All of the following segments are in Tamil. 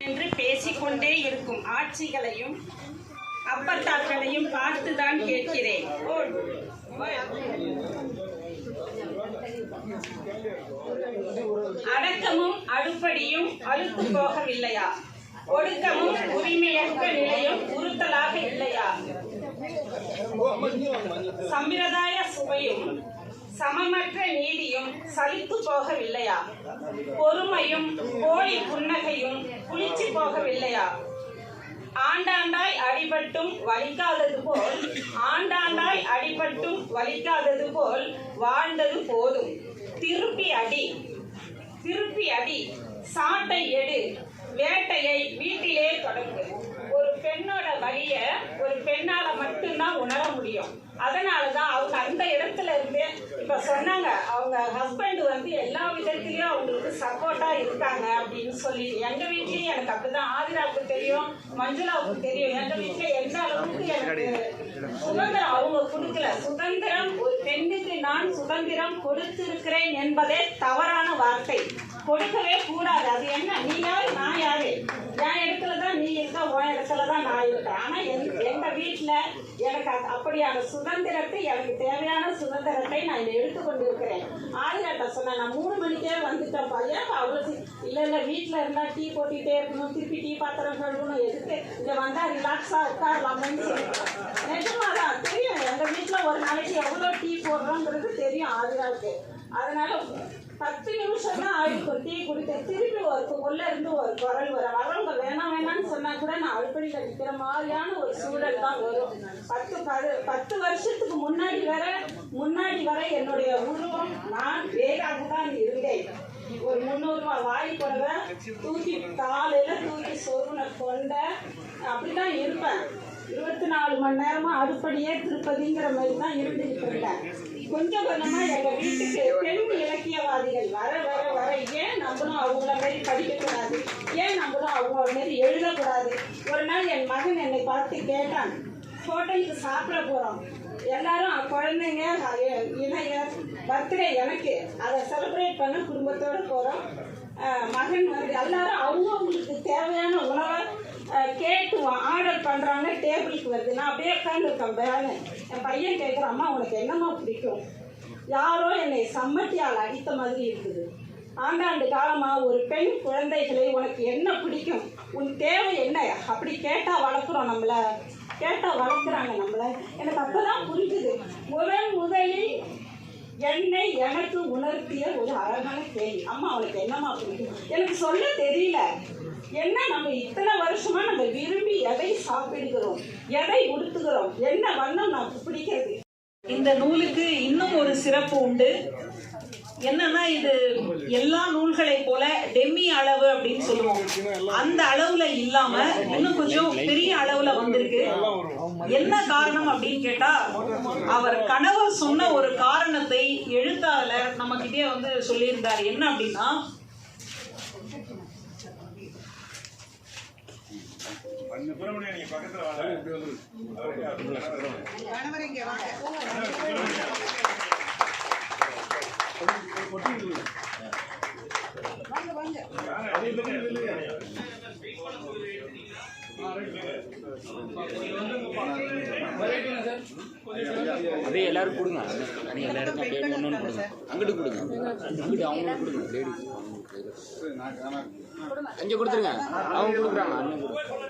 என்று பேசிக்கொண்டே இருக்கும் ஆட்சிகளையும் அப்பத்தாக்களையும் பார்த்துதான் கேட்கிறேன். அடக்கமும் அடுப்படியும் அழுத்து போகவில்லையா? ஒடுக்கமும் உரிமையற்ற நிலையும் உறுத்தலாக இல்லையா? சம்பிரதாய சுவையும் சமமற்ற நீதியும் சலித்து போகவில்லையா? பொறுமையும் போலி புன்னகையும் குளிச்சு போகவில்லையா? ஆண்டாண்டாய் அடிபட்டும் வலிக்காதது போல் ஆண்டாண்டாய் அடிபட்டும் வலிக்காதது போல் வாழ்ந்தது போதும். திருப்பி அடி திருப்பி அடி சாட்டை எடு வேட்டையை வீட்டிலே தொடங்கு. பெண்ணோட வழிய ஒரு பெண்ணால மட்டும்தான் உணர முடியும். அதனாலதான் அவங்க அந்த இடத்துல இருந்து இப்ப சொன்னாங்க அவங்க ஹஸ்பண்ட் வந்து எல்லா விதத்திலயும் அவங்களுக்கு சப்போர்ட்டா இருக்காங்க அப்படின்னு சொல்லி. எங்க வீட்லயும் எனக்கு அப்படிதான். ஆதிராவுக்கு தெரியும் மஞ்சுளாவுக்கு தெரியும். எங்க வீட்டுல எந்த அளவுக்கு எனக்கு சுதந்திரம். அவங்க கொடுக்கல. சுதந்திரம் ஒரு பெண்ணுக்கு நான் சுதந்திரம் கொடுத்திருக்கிறேன் என்பதே தவறான வார்த்தை. கொடுக்கவே கூடாது. அது என்ன? நீ யாரு? நான் யாரு? என் இடத்துல தான் நீ இருக்க உன் இடத்துல தான் நான் இருக்கேன் ஆனால் என் எங்க வீட்டில் எனக்கு அது- அப்படியான சுதந்திரத்தை எனக்கு தேவையான சுதந்திரத்தை நான் இதை எடுத்துக்கொண்டு இருக்கிறேன் ஆதிராட்ட சொன்னேன். நான் மூணு மணிக்கே வந்துட்டேன் பையன். அவ்வளோ இல்லை இல்லை வீட்டில் இருந்தால் டீ போட்டுட்டே இருக்கணும் திருப்பி டீ பாத்திரம் கழுவணும் எதுக்கு? வந்தால் ரிலாக்ஸாக ரிலாக்ஸா உட்காரலாமேன்னு சொல்லிட்டு நிஜமாதான் தெரியும். எங்க வீட்டுல ஒரு நாளைக்கு எவ்வளவு டீ போடுறோங்கிறது தெரியும் ஆதிராவுக்கு. அதனால பத்து நிமிஷம் தான் ஆயிருக்கும் டீ குடிக்க திருப்பி ஒரு உள்ள இருந்து ஒரு குரல் வரும். வரவங்க வேணாம் வேணாம்னு சொன்னா கூட நான் அடுப்படியில் நிற்கிற மாதிரியான ஒரு சூழல் தான் வரும். பத்து பது பத்து வருஷத்துக்கு முன்னாடி வர முன்னாடி வர என்னுடைய உருவம் நான் வேறாக தான் இருந்தேன். ஒரு முந்நூறுரூவா வாய் புடவை தூக்கி காலையில தூக்கி சொருன கொண்ட அப்படிதான் இருப்பேன். இருபத்தி நாலு மணி நேரமா அடுப்படியே திருப்பதிங்கிற மாதிரி தான் இருந்துகிட்டு இருந்தேன் கொஞ்சம் கொஞ்சமா எங்க வீட்டுக்கு பெண் இலக்கியவாதிகள் வர வர வர ஏன் நம்மளும் அவங்கள மாதிரி படிக்கக்கூடாது? ஏன் நம்மளும் அவங்கள மாதிரி எழுதக்கூடாது? ஒரு நாள் என் மகன் என்னை பார்த்து கேட்டான் ஹோட்டலுக்கு சாப்பிட போறோம். எல்லாரும் குழந்தைங்க இணைய பர்த்டே எனக்கு. அதை செலிப்ரேட் பண்ண குடும்பத்தோடு போகிறோம் மகன் வந்து எல்லாரும் அவங்கவுங்களுக்கு தேவையான உணவை கேட்டு ஆர்டர் பண்ணுறாங்க டேபிளுக்கு வருது. நான் அப்படியே உட்காந்துருக்கேன் பேனு என் பையன் கேட்குறான் அம்மா உனக்கு என்னம்மா பிடிக்கும்? யாரோ என்னை சம்மட்டியால் அடித்த மாதிரி இருக்குது. ஆண்டாண்டு காலமாக ஒரு பெண் குழந்தைகளை உனக்கு என்ன பிடிக்கும்? உன் தேவை என்ன? அப்படி கேட்டால் வளர்க்குறோம் நம்மளை. கேட்டால் வளர்க்குறாங்க நம்மளை. எனக்கு அப்போ தான் புரிஞ்சுது. முதல் முதலில் என்னை எனக்கு உணர்த்திய ஒரு அழகான கேள்வி. அம்மா அவளுக்கு என்னம்மா பிடிக்கும்? எனக்கு சொல்ல தெரியல. என்ன நம்ம இத்தனை வருஷமா நம்ம விரும்பி எதை சாப்பிடுகிறோம்? எதை உடுத்துகிறோம்? என்ன வண்ணம் நமக்கு பிடிக்கிறது? இந்த நூலுக்கு இன்னும் ஒரு சிறப்பு உண்டு. என்னன்னா இது எல்லா நூல்களை போல டெம்மி அளவு அப்படின்னு சொல்லுவோம். அந்த அளவுல இல்லாம இன்னும் கொஞ்சம் பெரிய அளவுல வந்திருக்கு. என்ன காரணம் அப்படின்னு கேட்டா அவர் கணவர் சொன்ன ஒரு காரணத்தை எழுத்தாளர் நம்ம கிட்டே வந்து சொல்லியிருந்தார். என்ன அப்படின்னா அப்படியே எல்லாரும் கொடுங்க. நீ எல்லாருக்கும் அப்படியே ஒன்று ஒன்று கொடுங்க. அங்கிட்டு கொடுங்க. அங்கிட்டு அவங்களுக்கு கொடுங்க. லேடிஸ் அஞ்சு கொடுத்துருங்க. அவங்க கொடுக்குறாங்க அண்ணன் கொடுங்க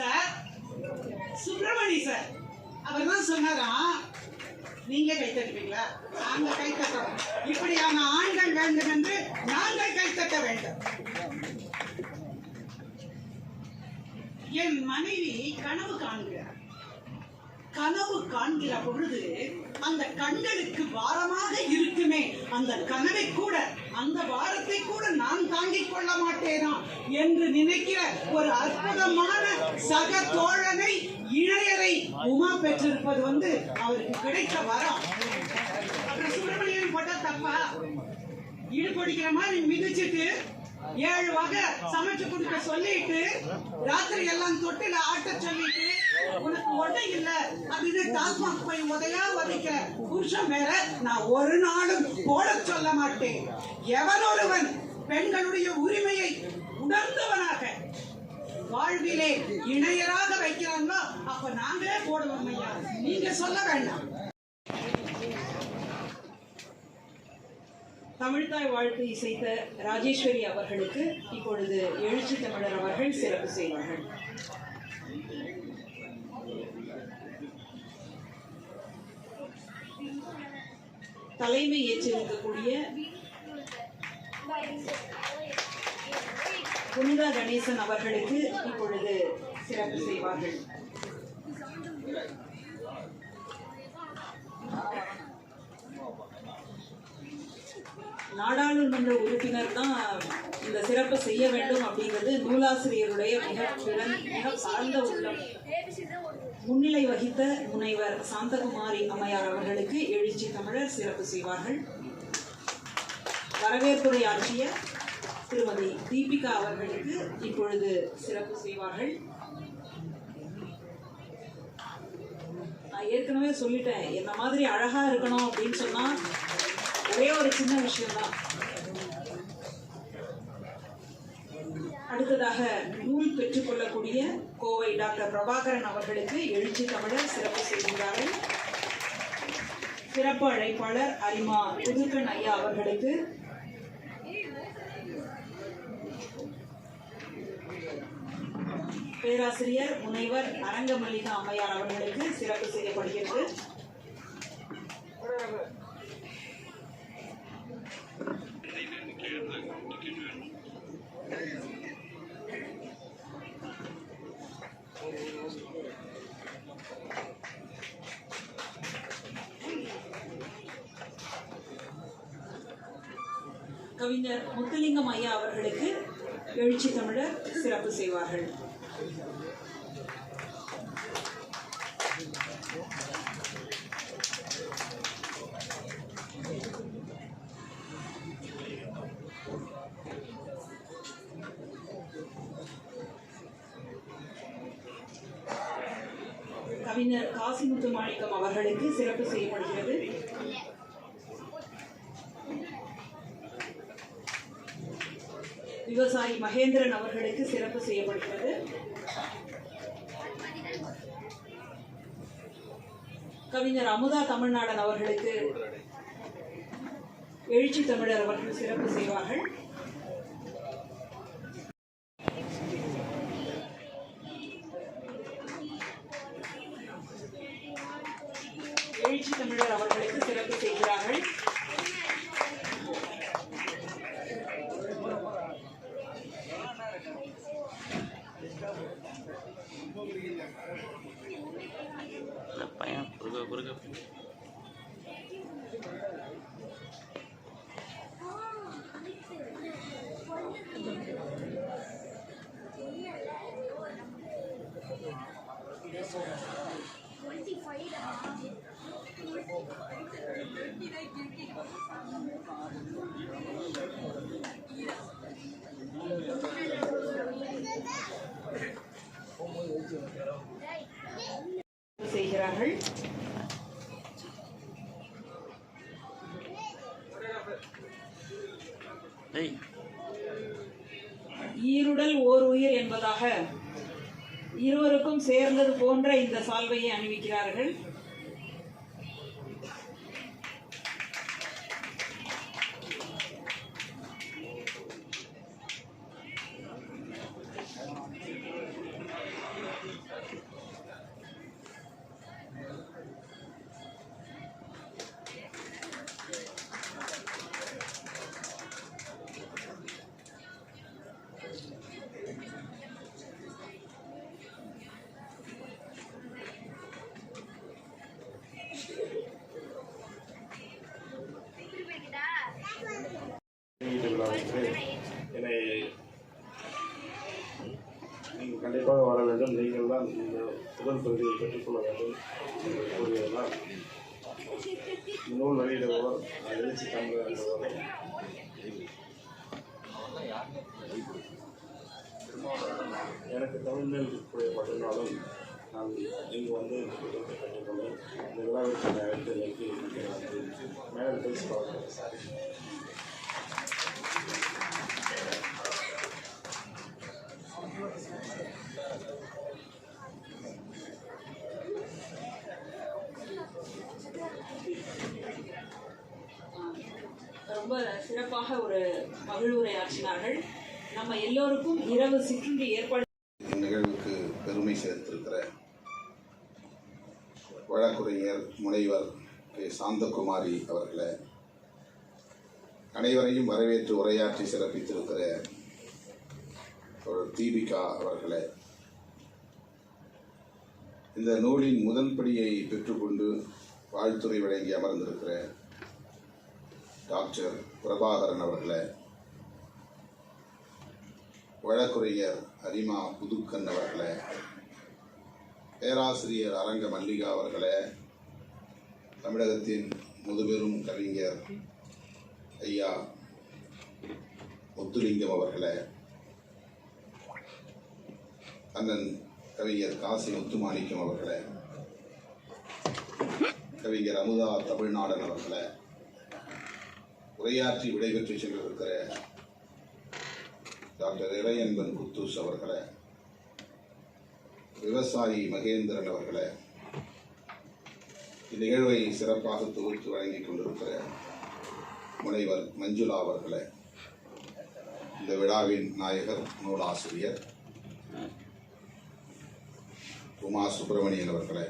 சார். சுப்பிரமணி சார். அவர் தான் சொன்னாராம் நீங்க கை தட்டுவீங்களா? நாங்க கை தட்டுறோம். இப்படியான ஆண்கள் வேண்டும் என்று நாங்கள் கை தட்ட வேண்டும். என் மனைவி கனவு காண்கிறார். கனவு காண்கிற பொழுது அந்த கண்களுக்கு வாரமாக இருக்குமே. அந்த கனவை கூட அந்த வாரத்தை கூட நான் தாங்கிக் கொள்ள மாட்டேனா என்று நினைக்கிற ஒரு அற்புதமான சக தோழனை இணையரை உமா பெற்றிருப்பது வந்து அவருக்கு கிடைத்த வரம். அப்புறம் சுப்பிரமணியன் போட்டா தப்பா? ஈடுபடுகிற மாதிரி மிதிச்சிட்டு ஏழு வகை சமைச்சு கொடுக்க சொல்லிட்டு ராத்திரி எல்லாம் தொட்டில ஆட்ட சொல்லிட்டு உனக்கு உடை இல்ல. அப்படின்னு டாஸ்மாக் போய் உதையா உதைக்க புருஷன் வேற நான் ஒரு நாளும் போட சொல்ல மாட்டேன். எவன் ஒருவன் பெண்களுடைய உரிமையை உணர்ந்தவனாக வாழ்விலே இணையராக வைக்கிறாங்களோ அப்ப நாங்களே போடுவோம் ஐயா. நீங்க சொல்ல வேண்டாம். தமிழ்தாய் வாழ்த்து இசைத்த ராஜேஸ்வரி அவர்களுக்கு இப்பொழுது எழுச்சி தமிழர் அவர்கள் சிறப்பு செய்வார்கள். தலைமை ஏற்றிருக்கக்கூடிய புனிதா கணேசன் அவர்களுக்கு இப்பொழுது சிறப்பு செய்வார்கள். நாடாளுமன்ற உறுப்பினர் தான் இந்த சிறப்பு செய்ய வேண்டும் அப்படிங்கிறது நூலாசிரியருடைய மிக பிறன் மிக சார்ந்த உள்ளம். முன்னிலை வகித்த முனைவர் சாந்தகுமாரி அம்மையார் அவர்களுக்கு எழுச்சி தமிழர் சிறப்பு செய்வார்கள். வரவேற்புரை ஆற்றிய திருமதி தீபிகா அவர்களுக்கு இப்பொழுது சிறப்பு செய்வார்கள். நான் ஏற்கனவே சொல்லிட்டேன் என்ன மாதிரி அழகா இருக்கணும் அப்படின்னு சொன்னா ஒரே ஒரு சின்ன விஷயம் தான் அடுத்ததாக நூல் பெற்றுக்கொள்ளக்கூடிய கோவை டாக்டர் பிரபாகரன் அவர்களுக்கு எழுச்சி தமிழர் சிறப்பு செய்கிறார்கள் சிறப்பு அழைப்பாளர் அரிமா புதுக்கன் ஐயா அவர்களுக்கு. பேராசிரியர் முனைவர் அரங்கமல்லிகா அம்மையார் அவர்களுக்கு சிறப்பு செய்யப்படுகிறது. கவிஞர் முத்துலிங்கம் ஐயா அவர்களுக்கு எழுச்சி தமிழர் சிறப்பு செய்வார்கள். கவிஞர் காசிமுத்து மாணிக்கம் அவர்களுக்கு சிறப்பு செய்யப்படுகிறது. விவசாயி மகேந்திரன் அவர்களுக்கு சிறப்பு செய்யப்படுகிறது. கவிஞர் அமுதா தமிழ்நாடன் அவர்களுக்கு எழுச்சி தமிழர் அவர்கள் சிறப்பு செய்வார்கள். பையன் குறுக்க குறுக்க. Twenty டேய் ஈருடல் ஓர் உயிர் என்பதாக இருவருக்கும் சேர்ந்தது போன்ற இந்த சால்வையை அணிவிக்கிறார்கள். உடல் பகுதியை பெற்றுக்கொள்ள வேண்டும் என்று கூறியதனால் நூல் வெளியிடுபவர் எழுச்சி தமிழர் என்பவர் எனக்கு தமிழ் மேல் பட்டிருந்தாலும் நான் இங்கு வந்து இந்த புத்தகத்தை இந்த விழாவிற்கு நான் அழைத்ததற்கு மிக்க மேலே பேசி பார்க்கிறேன் சார் சிறப்பாக ஒரு மகிழ்வுரை ஆற்றினார்கள் நம்ம எல்லோருக்கும் இரவு சிற்றுண்டி ஏற்பாடு இந்நிகழ்வுக்கு பெருமை சேர்த்திருக்கிற வழக்குரைஞர் முனைவர் கே. சாந்தகுமாரி அவர்களை அனைவரையும் வரவேற்று உரையாற்றி சிறப்பித்திருக்கிற ஒரு தீபிகா அவர்களை இந்த நூலின் முதல் படியை பெற்றுக்கொண்டு வாழ்த்துறை வழங்கி அமர்ந்திருக்கிற டாக்டர் பிரபாகரன் அவர்களை. வழக்குரைஞர் அரிமா புதுக்கன் அவர்களை. பேராசிரியர் அரங்க மல்லிகா அவர்களே. தமிழகத்தின் முதுபெரும் கவிஞர் ஐயா முத்துலிங்கம் அவர்களே. அண்ணன் கவிஞர் காசி முத்துமாணிக்கம் அவர்களே. கவிஞர் அமுதா தமிழ்நாடன் அவர்களே. உரையாற்றி விடைபெற்று சென்றிருக்கிற டாக்டர் இறையன்பன் குத்தூஸ் அவர்களை விவசாயி மகேந்திரன் அவர்களை இந்நிகழ்வை சிறப்பாக தொகுத்து வழங்கிக் கொண்டிருக்கிற முனைவர் மஞ்சுளா அவர்களை இந்த விழாவின் நாயகர் நூலாசிரியர் உமா சுப்பிரமணியன் அவர்களை